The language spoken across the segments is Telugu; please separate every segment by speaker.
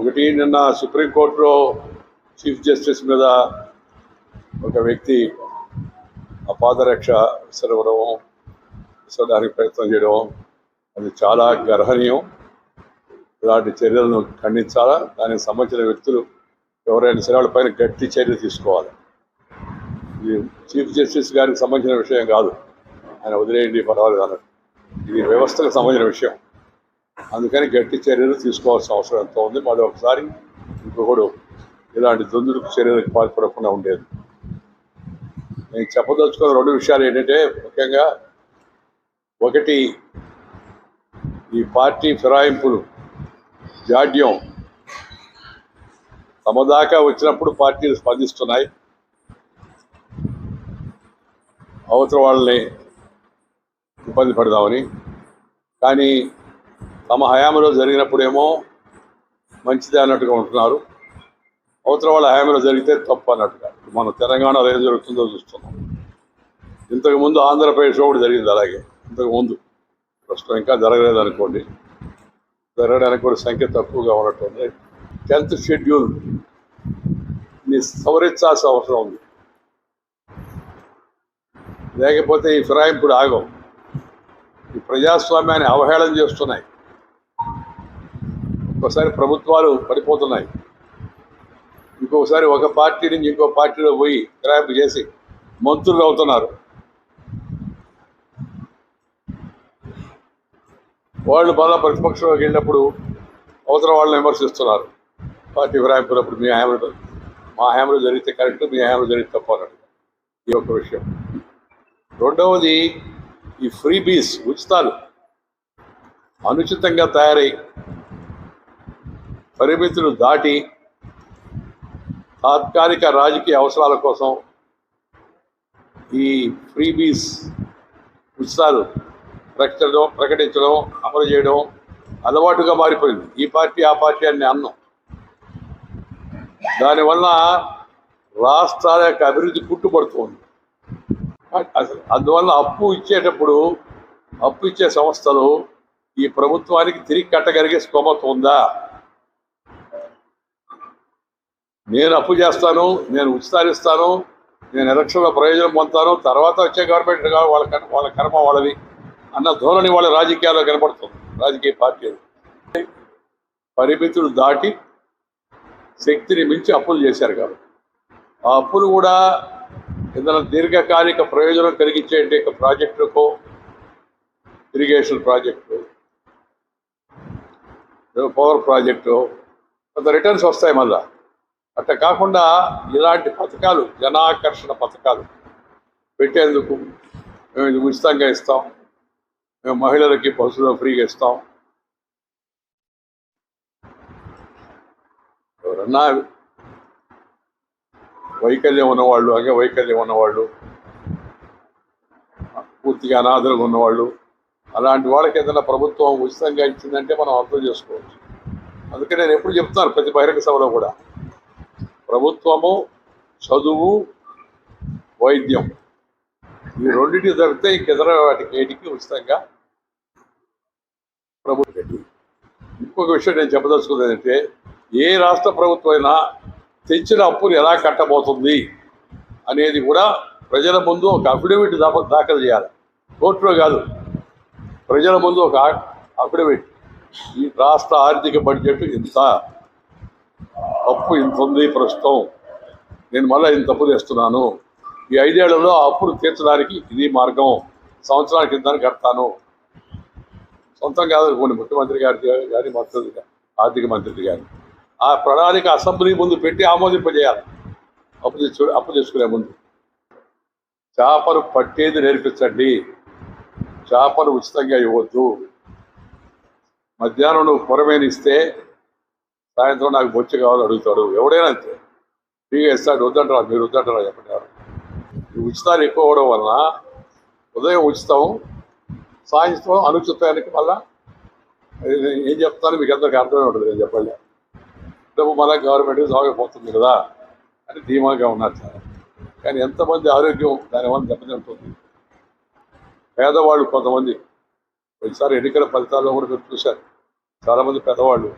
Speaker 1: ఒకటి నిన్న సుప్రీంకోర్టులో చీఫ్ జస్టిస్ మీద ఒక వ్యక్తి అపాదరక్ష విసరవడం విసరడానికి ప్రయత్నం చేయడం అది చాలా గర్హనీయం. ఇలాంటి చర్యలను ఖండించాలా? దానికి సంబంధించిన వ్యక్తులు ఎవరైనా సరే వాళ్ళపైన గట్టి చర్య తీసుకోవాలి. ఇది చీఫ్ జస్టిస్ గారికి సంబంధించిన విషయం కాదు. ఆయన వదిలేయండి పర్వాలేదు అన్నట్టు. ఇది వ్యవస్థకు సంబంధించిన విషయం. అందుకని గట్టి చర్యలు తీసుకోవాల్సిన అవసరం ఎంతో ఉంది. మళ్ళీ ఒకసారి ఇంకొకడు ఇలాంటి దొందులకు చర్యలకు పాల్పడకుండా ఉండేది. నేను చెప్పదలుచుకున్న రెండు విషయాలు ఏంటంటే ముఖ్యంగా ఒకటి ఈ పార్టీ ఫిరాయింపులు జాడ్యం తమ దాకా వచ్చినప్పుడు పార్టీలు స్పందిస్తున్నాయి. అవతల వాళ్ళని ఇబ్బంది పడదామని. కానీ తమ హయాంలో జరిగినప్పుడేమో మంచిదే అన్నట్టుగా ఉంటున్నారు. అవతల వాళ్ళ హయాంలో జరిగితే తప్పు అన్నట్టుగా. మన తెలంగాణలో ఏం జరుగుతుందో చూస్తున్నాం. ఇంతకు ముందు ఆంధ్రప్రదేశ్లో కూడా జరిగింది అలాగే. ఇంతకుముందు ప్రస్తుతం ఇంకా జరగలేదు అనుకోండి జరగడానికి కూడా సంఖ్య తక్కువగా ఉన్నట్టుంది. టెన్త్ షెడ్యూల్ని సవరించాల్సిన అవసరం ఉంది. లేకపోతే ఈ ఫిరాయింపుడు ఆగం ఈ ప్రజాస్వామ్యాన్ని అవహేళన చేస్తున్నాయి. ఒకసారి ప్రభుత్వాలు పడిపోతున్నాయి. ఇంకొకసారి ఒక పార్టీ నుంచి ఇంకో పార్టీలో పోయి ఫిరాయింపు చేసి మంత్రులు అవుతున్నారు. వాళ్ళు మళ్ళా ప్రతిపక్షంలోకి వెళ్ళినప్పుడు అవతల వాళ్ళని విమర్శిస్తున్నారు. పార్టీ ఫిరాయింపునప్పుడు మీ హయాంలో మా హయాంలో జరిగితే కరెక్ట్ మీ హయాంలో జరిగితే తప్పు ఈ ఒక్క విషయం. రెండవది ఈ ఫ్రీ బీస్ ఉచితాలు అనుచితంగా తయారై పరిమితులు దాటి తాత్కాలిక రాజకీయ అవసరాల కోసం ఈ ఫ్రీ బీస్ ప్రకటించడం ప్రకటించడం అమలు చేయడం అలవాటుగా మారిపోయింది. ఈ పార్టీ ఆ పార్టీ అని అన్నం. దానివల్ల రాష్ట్రాల యొక్క అభివృద్ధి పుట్టుబడుతుంది అసలు అందువల్ల అప్పు ఇచ్చేటప్పుడు అప్పు ఇచ్చే సంస్థలు ఈ ప్రభుత్వానికి తిరిగి కట్టగలిగే స్తోమత ఉందా? నేను అప్పు చేస్తాను నేను ఉచితాలు ఇస్తాను నేను ఎలక్షన్లో ప్రయోజనం పొందుతాను తర్వాత వచ్చే గవర్నమెంట్ వాళ్ళ కర్మ వాళ్ళ కర్మ వాళ్ళది అన్న ధోరణి వాళ్ళ రాజకీయాల్లో కనపడుతుంది రాజకీయ పార్టీలు పరిమితులు దాటి శక్తిని మించి అప్పులు చేశారు కాబట్టి. ఆ అప్పులు కూడా ఏదైనా దీర్ఘకాలిక ప్రయోజనం కలిగించేటి ప్రాజెక్టులకో ఇరిగేషన్ ప్రాజెక్టు పవర్ ప్రాజెక్టు కొంత రిటర్న్స్ వస్తాయి మళ్ళీ. అట్లా కాకుండా ఇలాంటి పథకాలు జనాకర్షణ పథకాలు పెట్టేందుకు మేము ఇది ఉచితంగా ఇస్తాం. మేము మహిళలకి బస్సులో ఫ్రీగా ఇస్తాం. ఎవరన్నా వైకల్యం ఉన్నవాళ్ళు అలాగే వైకల్యం ఉన్నవాళ్ళు పూర్తిగా అనాథలుగా ఉన్నవాళ్ళు అలాంటి వాళ్ళకి ఏదైనా ప్రభుత్వం ఉచితంగా ఇచ్చిందంటే మనం అర్థం చేసుకోవచ్చు. అందుకే నేను ఎప్పుడు చెప్తాను ప్రతి బహిరంగ సభలో కూడా. ప్రభుత్వము చదువు వైద్యం. ఈ రెండింటి దొరికితే ఇంకెదర వాటికి ఏటికి ఉచితంగా ప్రభుత్వం ఇంకొక విషయం నేను చెప్పదలుచుకుంది ఏ రాష్ట్ర ప్రభుత్వం అయినా తెచ్చిన అప్పులు ఎలా కట్టబోతుంది అనేది కూడా ప్రజల ముందు ఒక అఫిడవిట్ దాఖలు చేయాలి. కోర్టులో కాదు. ప్రజల ముందు ఒక అఫిడవిట్ ఈ రాష్ట్ర ఆర్థిక బడ్జెట్ ఇంత అప్పు ఇంత ఉంది ప్రస్తుతం. నేను మళ్ళీ ఇంత అప్పు తెస్తున్నాను. ఈ ఐదేళ్ళలో ఆ అప్పును తీర్చడానికి ఇది మార్గం. సంవత్సరానికి ఇంత కడతాను. సొంతం కాదు కొన్ని ముఖ్యమంత్రి గారి కానీ మంత్రి ఆర్థిక మంత్రి గారి. ఆ ప్రణాళిక అసెంబ్లీ ముందు పెట్టి ఆమోదింపజేయాలి. అప్పు తెచ్చు అప్పు తెచ్చుకునే ముందు. చేపలు పట్టేది నేర్పించండి. చేపలు ఉచితంగా ఇవ్వద్దు. మధ్యాహ్నం నువ్వు పొరమేనిస్తే సాయంత్రం నాకు బొచ్చు కావాలని అడుగుతాడు. ఎవడైనా అంతే. ఫ్రీగా ఇస్తాడు. వద్దంటారా? మీరు వద్దంటారా? చెప్పండి ఈ ఉచితాలు ఎక్కువ అవ్వడం వలన ఉదయం ఉచితం సాయంత్రం అనుచితానికి మళ్ళా ఏం చెప్తాను మీకు అందరికి అర్థమే ఉంటుంది. నేను చెప్పండి. డబ్బు మళ్ళీ గవర్నమెంట్ సాగిపోతుంది కదా అని ధీమాగా ఉన్నారు చాలా. కానీ ఎంతమంది ఆరోగ్యం దానివల్ల దెబ్బతింటుంది. పేదవాళ్ళు కొంతమంది. ఒకసారి ఎన్నికల ఫలితాల్లో కూడా మీరు చూశారు. చాలామంది పెద్దవాళ్ళు.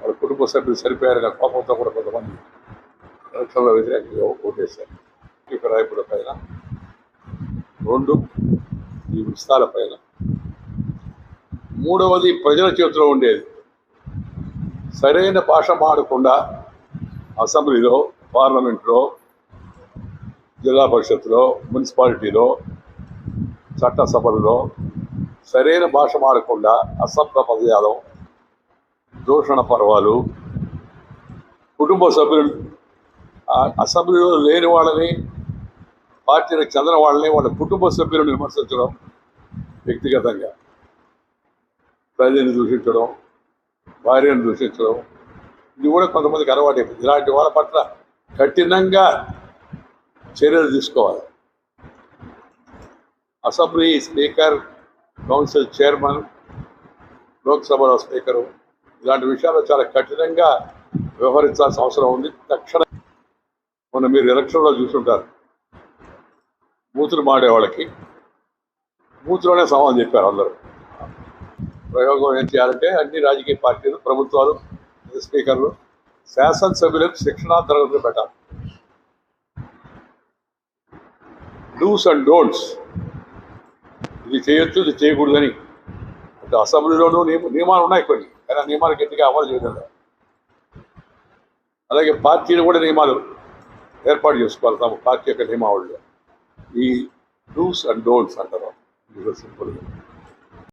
Speaker 1: వాళ్ళ కుటుంబ సభ్యులు సరిపోయారనే కోపంతో కూడా కొంతమంది ఎలక్షన్లో వ్యతిరేకంగా ఓటేశారు. స్పీకర్ రాయపుల పైన. రెండు ఈ విస్తాల పైన. మూడవది ప్రజల చేతిలో ఉండేది. సరైన భాష మాడకుండా అసెంబ్లీలో పార్లమెంట్లో జిల్లా పరిషత్తులో మున్సిపాలిటీలో చట్టసభలలో సరైన భాష మాడకుండా అసభ్య పదజాలం దూషణ పర్వాలు. కుటుంబ సభ్యులు ఆ అసెంబ్లీలో లేని వాళ్ళని పార్టీలకు చెందిన వాళ్ళని వాళ్ళ కుటుంబ సభ్యులను విమర్శించడం వ్యక్తిగతంగా. ప్రజల్ని దూషించడం భార్యను దూషించడం ఇది కూడా కొంతమందికి అలవాటు. అయిపోయింది ఇలాంటి వాళ్ళ పట్ల కఠినంగా చర్యలు తీసుకోవాలి. అసెంబ్లీ స్పీకర్ కౌన్సిల్ చైర్మన్ లోక్సభలో స్పీకరు ఇలాంటి విషయాలు చాలా కఠినంగా వ్యవహరించాల్సిన అవసరం ఉంది. తక్షణ మొన్న మీరు ఎలక్షన్లో చూసుంటారు. బూతులు మాడే వాళ్ళకి బూతులోనే సమాధానం చెప్పారు అందరూ. ప్రయోగం ఏం చేయాలంటే అన్ని రాజకీయ పార్టీలు ప్రభుత్వాలు స్పీకర్లు శాసనసభ్యులకు శిక్షణా తరగతులు పెట్టాలి. డూస్ అండ్ డోంట్స్ ఇది చేయొచ్చు ఇది చేయకూడదని. అంటే అసెంబ్లీలోనూ నియమాలు ఉన్నాయి కొన్ని. ఆయన నియమాలు గట్టిగా అమలు చేయడం అలాగే పార్టీలు కూడా నియమాలు ఏర్పాటు చేసుకోవాలి తమ పార్టీ యొక్క నియమావళిలో. ఈ డూస్ అండ్ డోంట్స్ అంటారు. సింపుల్గా